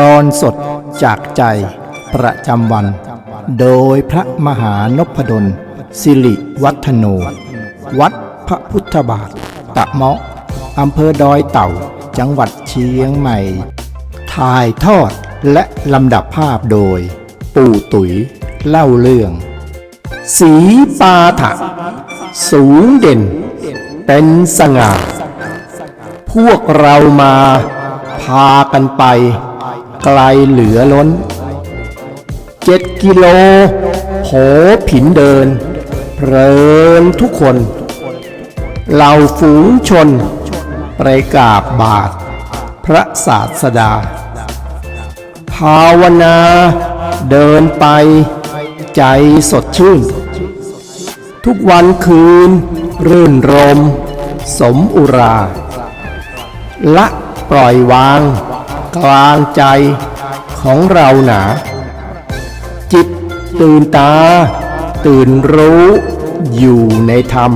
ตอนสดจากใจประจำวัน โดยพระมหานพดล สิริวัฒโน วัดพระพุทธบาท ตะเมาะอำเภอดอยเต่า จังหวัดเชียงใหม่ ถ่ายทอดและลำดับภาพโดย ปู่ตุ๋ยเล่าเรื่อง สีปาถะสูงเด่น เป็นสง่า พวกเรามา พากันไป ไกลเหลือล้นเจ็ดกิโลโหผินเดิน เพลินทุกคนเหล่าฝูงชนไปกราบบาท พระศาสดา ภาวนาเดินไปใจสดชื่น ทุกวันคืน รื่นรม สมอุรา ละปล่อยวาง กลางใจของเราหนา จิตตื่นตา ตื่นรู้อยู่ในธรรม